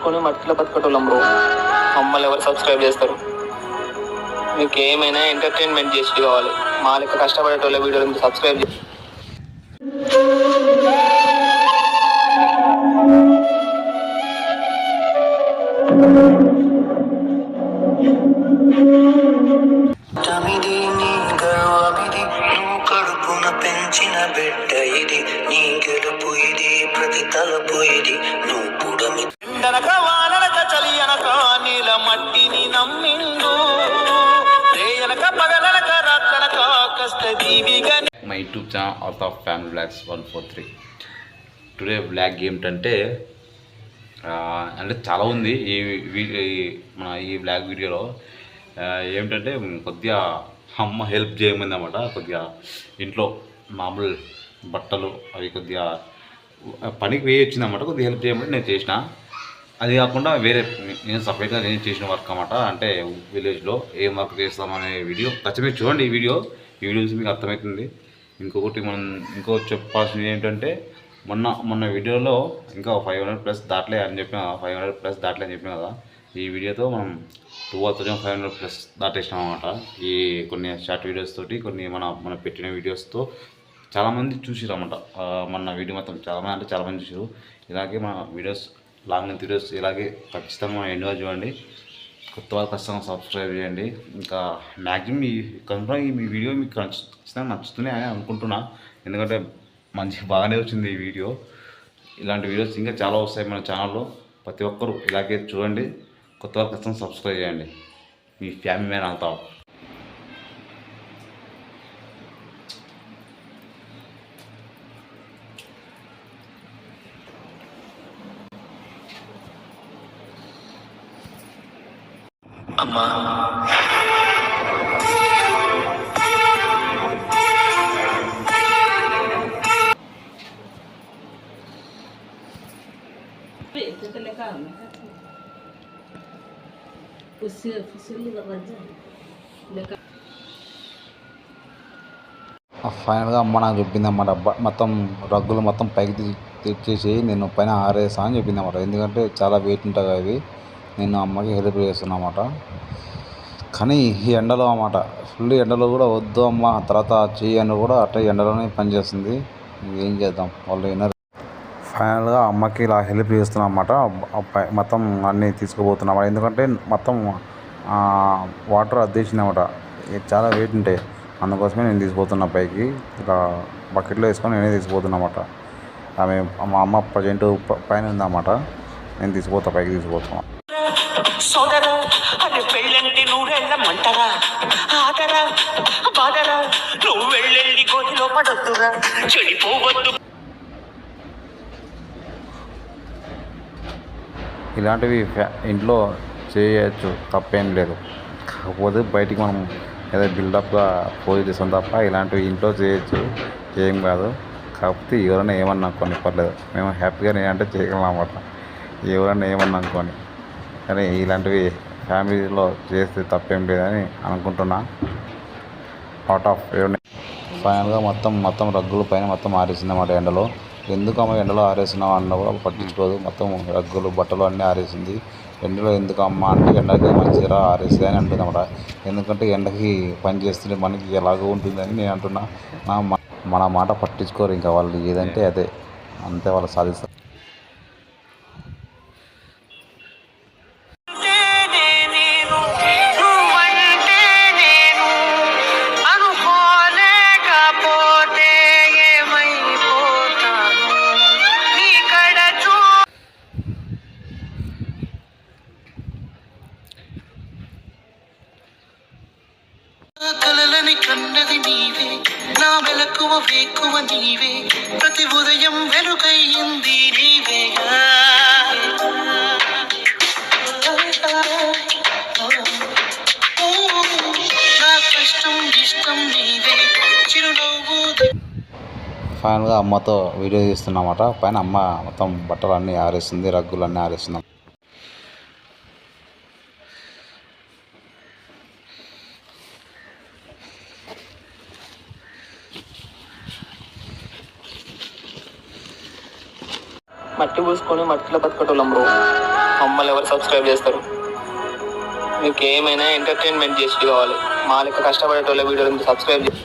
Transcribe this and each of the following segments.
చేసుకొని మట్టిలో బతకటోళ్ళం బ్రో. మమ్మల్ని ఎవరు సబ్స్క్రైబ్ చేస్తారు? మీకు ఏమైనా ఎంటర్టైన్మెంట్ చేసి కావాలి. మా లెక్క కష్టపడేటోళ్ళ వీడియోలు మీరు సబ్స్క్రైబ్ చేసి తమిది నీ గర్వమిది నువ్వు కడుపున పెంచిన బిడ్డ ఇది. నీ గెలుపు ఇది ప్రతి తలపు ఇది. నువ్వు పుడమి ఎండనక వాననక చలి అనక నీల మట్టిని నమ్మిండు. రేయనక పగలనక రాత్రనక కష్ట దీవిగా my YouTube channel art of family vlogs one four three today vlog ఏమిటంటే అంటే చాలా ఉంది. ఈ వీడియో ఈ మన ఈ బ్లాగ్ వీడియోలో ఏమిటంటే కొద్దిగా అమ్మ హెల్ప్ చేయమంది అనమాట కొద్దిగా ఇంట్లో మామూలు బట్టలు అవి కొద్దిగా పనికి వేయి వచ్చిందన్నమాట కొద్దిగా హెల్ప్ చేయమని నేను చేసిన. అది కాకుండా వేరే నేను సపరేట్గా నేను చేసిన వర్క్ అనమాట అంటే విలేజ్లో ఏం వర్క్ చేస్తామనే వీడియో. ఖచ్చితంగా చూడండి ఈ వీడియో. ఈ వీడియో చూసి మీకు అర్థమవుతుంది. ఇంకొకటి మనం ఇంకో చెప్పాల్సింది ఏంటంటే మొన్న మొన్న వీడియోలో ఇంకా ఫైవ్ హండ్రెడ్ ప్లస్ దాటలే అని చెప్పిన ఫైవ్ హండ్రెడ్ ప్లస్ దాటలే అని చెప్పిన కదా ఈ వీడియోతో మనం two thousand five hundred plus దాటేసినాం అనమాట ఈ కొన్ని షార్ట్ వీడియోస్ తోటి కొన్ని మన మన పెట్టిన వీడియోస్తో చాలామంది చూసిరు అనమాట మన వీడియో మొత్తం చాలామంది అంటే చాలామంది చూసారు ఇలాగే మన వీడియోస్ లాంగ్ లెంత్ వీడియోస్ ఇలాగే ఖచ్చితంగా ఎండ్గా చూడండి. కొత్త వాళ్ళు ఖచ్చితంగా సబ్స్క్రైబ్ చేయండి. ఇంకా మ్యాక్సిమం ఈ కన్ఫర్మ్ ఈ మీ వీడియో మీకు ఖచ్చితంగా నచ్చుతుంది అని అనుకుంటున్నా. ఎందుకంటే మంచి బాగానే వచ్చింది ఈ వీడియో ఇలాంటి వీడియోస్ ఇంకా చాలా వస్తాయి మన ఛానల్లో ప్రతి ఒక్కరు ఇలాగే చూడండి. కొత్త వాళ్ళు ఖచ్చితంగా సబ్స్క్రైబ్ చేయండి. మీ ఫ్యామిలీ మ్యాన్ అంతా అమ్మా. ఫైనల్గా అమ్మ నాకు చెప్పింది అన్నమాట మొత్తం రగ్గులు మొత్తం పైకి తెచ్చేసి నేను పైన ఆరేసా అని చెప్పిందన్నమాట. ఎందుకంటే చాలా వెయిట్ ఉంటుంది అవి నేను అమ్మకి హెల్ప్ చేస్తున్నా అన్నమాట కానీ ఈ ఎండలో అన్నమాట. ఫుల్ ఎండలో కూడా వద్దు అమ్మ తర్వాత చెయ్యి కూడా అట్లా ఎండలోనే పనిచేస్తుంది ఏం చేద్దాం? వాళ్ళు వినరు ఫైనల్గా అమ్మకి ఇలా హెల్ప్ చేస్తున్నా అన్నమాట మొత్తం అన్నీ తీసుకుపోతున్నాం ఎందుకంటే మొత్తం వాటర్ అద్దేసింది అనమాట చాలా వెయిట్ ఉంటాయి అందుకోసమే నేను తీసుకుపోతున్నా పైకి ఇలా బకెట్లో వేసుకొని నేనే తీసుకుపోతున్నా అన్నమాట ఆమె మా అమ్మ ప్రజెంట్ పైన ఉందన్నమాట. నేను తీసుకుపోతా పైకి తీసుకుపోతున్నా. నూరెళ్ళమంటరా ఆదరా బాదరా నువ్వు వెళ్ళెళ్ళి గోతిలో పడొద్దురా. చెడిపోవద్దు. ఇలాంటివి ఫ్యా- ఇంట్లో చేయొచ్చు తప్పేం లేదు. కాకపోతే బయటికి మనం ఏదో బిల్డప్గా పోయి చేసాం తప్ప ఇలాంటివి ఇంట్లో చేయొచ్చు ఏం కాదు. కాకపోతే ఎవరైనా ఏమన్నా అనుకోని పర్లేదు. మేము హ్యాపీగా నేనంటే చేయగలం అన్నమాట. ఎవరైనా ఏమన్నా అనుకోని కానీ ఇలాంటివి ఫ్యామిలీలో చేస్తే తప్పేం లేదని అనుకుంటున్నా. అవుట్ ఆఫ్ ఫైనల్గా మొత్తం మొత్తం రగ్గుల పైన మొత్తం ఆరేసింది అన్నమాట ఎండలో. ఎందుకు అమ్మ ఎండలో ఆరేసినావు అన్న కూడా పట్టించుకోదు. మొత్తం రగ్గులు బట్టలు అన్నీ ఆరేసింది. ఎండలో ఎందుకు అమ్మ అంటే ఎండకి మంచిగా ఆరేసి అని అంటుంది అన్నమాట ఎందుకంటే ఎండకి పని చేస్తుంటే మనకి ఎలాగో ఉంటుందని నేను అంటున్నా. నా మన మాట పట్టించుకోరు ఇంకా వాళ్ళు. ఏదంటే అదే. అంతే వాళ్ళు సాధిస్తారు. కన్నది నీవే నా వెలకువ వేకువ నీవే ప్రతి ఉదయం వెలుగయ్యింది నా ఇష్టం నీవే ఫైనల్గా అమ్మతో వీడియో తీస్తున్నమాట. పైన అమ్మ మొత్తం బట్టలు అన్నీ ఆరేస్తుంది రగ్గులు అన్నీ ఆరేస్తుంది మట్టి పూసుకొని మట్టిలో బతకటోళ్ళం బ్రో. మమ్మల్ని ఎవరు సబ్స్క్రైబ్ చేస్తారు? మీకు ఏమైనా ఎంటర్టైన్మెంట్ చేసి కావాలి. మా లెక్క కష్టపడేటోళ్ళ వీడియోని సబ్స్క్రైబ్ చేసి?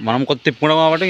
మనం కొత్త తిప్పుకోవడం కాబట్టి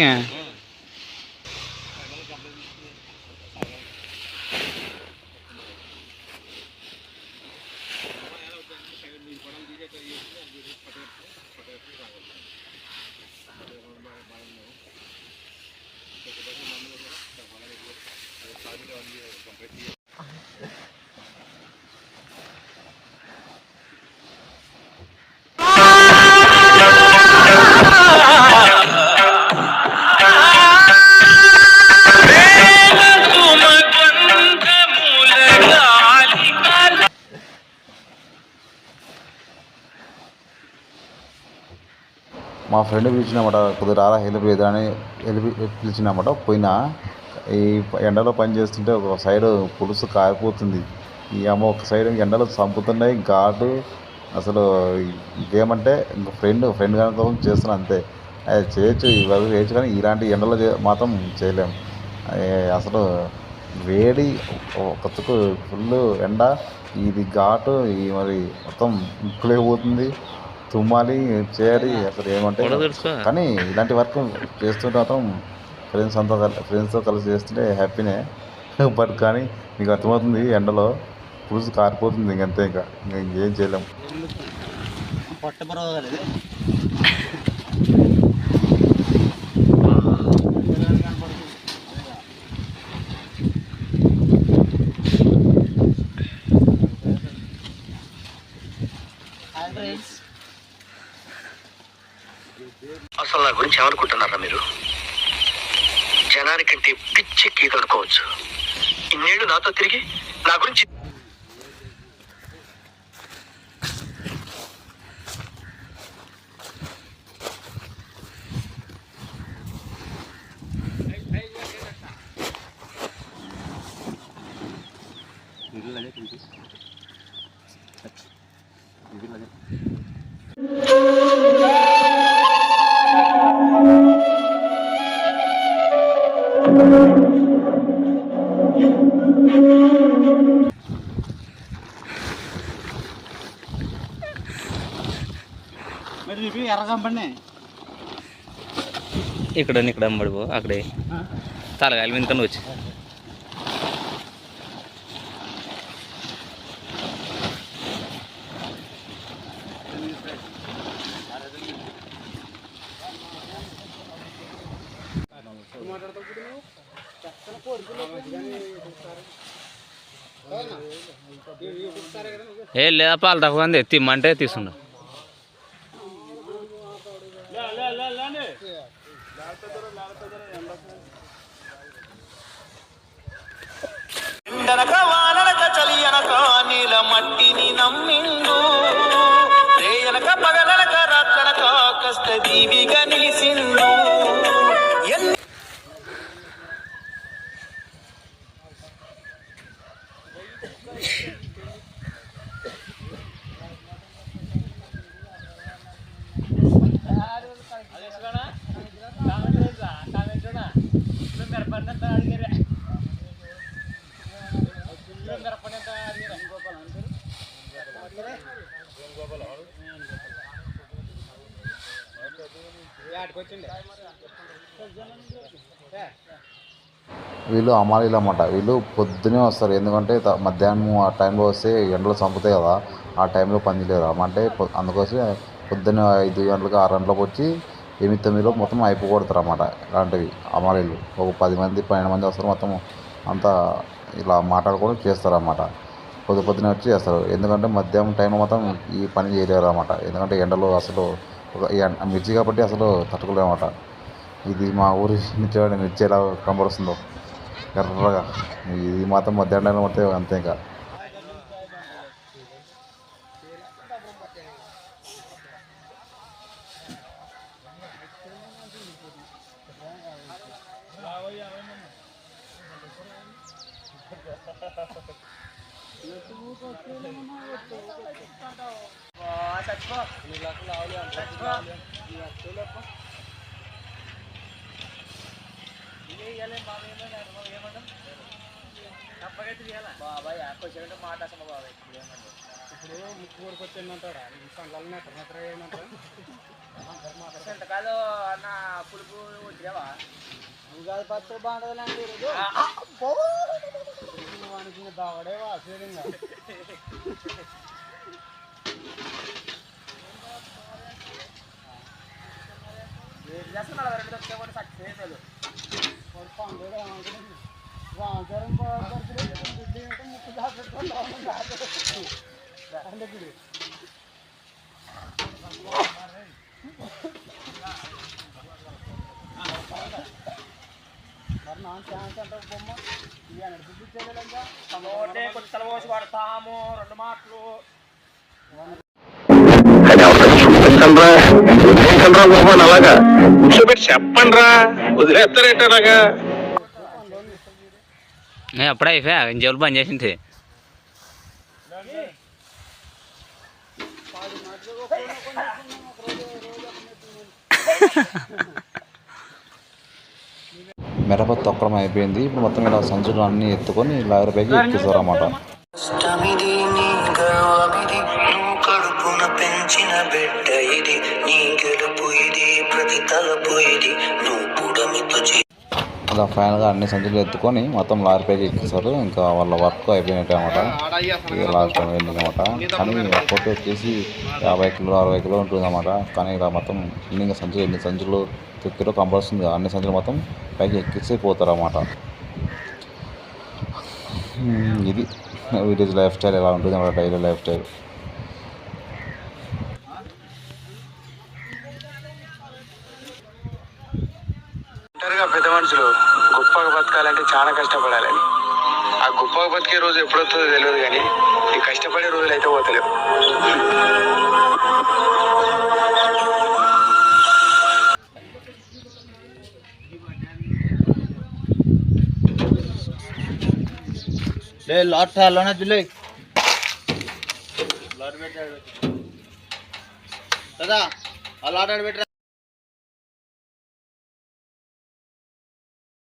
ఫ్రెండ్ పిలిచినమాట కొద్దిగా రారా హెల్ప్ అని హెల్ప్ పిలిచినమాట పోయినా. ఈ ఎండలో పని చేస్తుంటే ఒక సైడ్ పులుసు కారిపోతుంది. ఈ అమ్మ ఒక సైడ్ ఎండలు చంపుతున్నాయి ఘాటు అసలు ఇంకేమంటే ఇంకా ఫ్రెండ్ ఫ్రెండ్ కనుక చేస్తున్నా అంతే. అది చేయొచ్చు ఇవాళ చేయొచ్చు కానీ ఇలాంటి ఎండలో మాత్రం చేయలేము అసలు వేడి ఒక ఫుల్ ఎండ ఇది ఘాటు ఈ మరి మొత్తం ముక్కులేకపోతుంది తుమ్మాలి చేయాలి అసలు ఏమంటే కానీ ఇలాంటి వర్క్ చేస్తుంటే మాత్రం ఫ్రెండ్స్ అంతా కలి- ఫ్రెండ్స్తో కలిసి చేస్తుంటే హ్యాపీనే బట్ కానీ మీకు అర్థమవుతుంది ఎండలో పులుసు కారిపోతుంది ఇంకంతే ఇంకా. ఇంకా ఏం గురించి ఏమనుకుంటున్నారా మీరు? జనానికంటే పిచ్చి గీత అనుకోవచ్చు ఇన్నేళ్ళు నాతో తిరిగి నా గురించి ఇక్కడ ఇక్కడ అమ్మడిపో అక్కడే. తలగాలి మీద కన్నా వచ్చి. ఏ లేదా పాలు తక్కువ అంది తిమ్మంటే తీసుకుంటా ఎండనక వాననక చలి అనక నీల మట్టిని నమ్మిండు. రేయనక పగలనక రాత్రనక కష్ట దీవిగా నిలిసిండు. వీళ్ళు అమ్మాయిలు అన్నమాట వీళ్ళు పొద్దునే వస్తారు. ఎందుకంటే మధ్యాహ్నం ఆ టైంలో వస్తే ఎండలు చంపుతాయి కదా. ఆ టైంలో పని చేయలేదు అంటే పొ- అందుకోసం పొద్దున్న ఐదు గంటలకు ఆరు గంటలకు వచ్చి ఎనిమిది తొమ్మిదిలో మొత్తం అయిపోగొడతారు అన్నమాట ఇలాంటివి అమ్మాయిలు ఒక పది మంది పన్నెండు మంది వస్తారు మొత్తం అంతా ఇలా మాట్లాడుకొని చేస్తారన్నమాట. పొద్దు పొద్దునే వచ్చి చేస్తారు. ఎందుకంటే మధ్యాహ్నం టైంలో మాత్రం ఈ పని చేయలేరు అనమాట ఎందుకంటే ఎండలో అసలు ఒక ఎండ- మిర్చి కాబట్టి అసలు తట్టుకోలేదు అనమాట ఇది మా ఊరి నుంచి మిర్చి ఎలా కనబడుస్తుందో. ఎర్రగా. ఇది మాత్రం మధ్యాహ్నం మొత్తం అంతే ఇంకా. బాబాయ్ యాక్కు వచ్చాడంటే మాట అసలు బాబాయ్ ఇప్పుడు ఏమండి ఇప్పుడు ముక్కు వరకు వచ్చిందంటాడా కళ్ళల్లో నిద్ర ఏంటంటే కాదు అన్న పులుపు వచ్చినావా ఉగాది పచ్చడి బాగుంటుందండి అనుకున్న దావడే వాసేయంగా అంటే అలాగా కూర్చోబెట్టి చెప్పండి రా వదిలేస్తారేంట అలాగా అప్పుడే అయిపోయా జోలు బంద్ చేసింది Ha ha ha. మిరప తొక్కడం అయిపోయింది. ఇప్పుడు మొత్తం ఇలా సంచులు అన్నీ ఎత్తుకొని లారీ పైకి ఎక్కిస్తారన్నమాట. కష్టమిది నువ్వు కడుపున పెంచిన బిడ్డ ఇది నీ గెలుపు ఇది ప్రతి తలపు ఇది నువ్వు పుడమితో చే అలా ఫైనల్గా అన్ని సంచులు ఎత్తుకొని మొత్తం లారీ పైకి ఎక్కిస్తారు ఇంకా వాళ్ళ వర్క్ అయిపోయినట్టే అనమాట ఇది లాస్ట్ టైం అనమాట కానీ ఒక్కొక్కటి వచ్చేసి యాభై కిలో అరవై కిలో ఉంటుంది అనమాట కానీ ఇలా మొత్తం ఇన్ని సంచులు ఎన్ని సంచులు తొక్కిలో కంపల్సరీ అన్ని సంచులు మొత్తం పైకి ఎక్కించి పోతారు అనమాట ఇది విలేజ్ లైఫ్ స్టైల్ ఎలా ఉంటుంది అన్నమాట డైలీ లైఫ్ స్టైల్. పోతలేవు లాట్లోనే జులై దాదా ఆ లాట్ ఆడ పెట్టరా?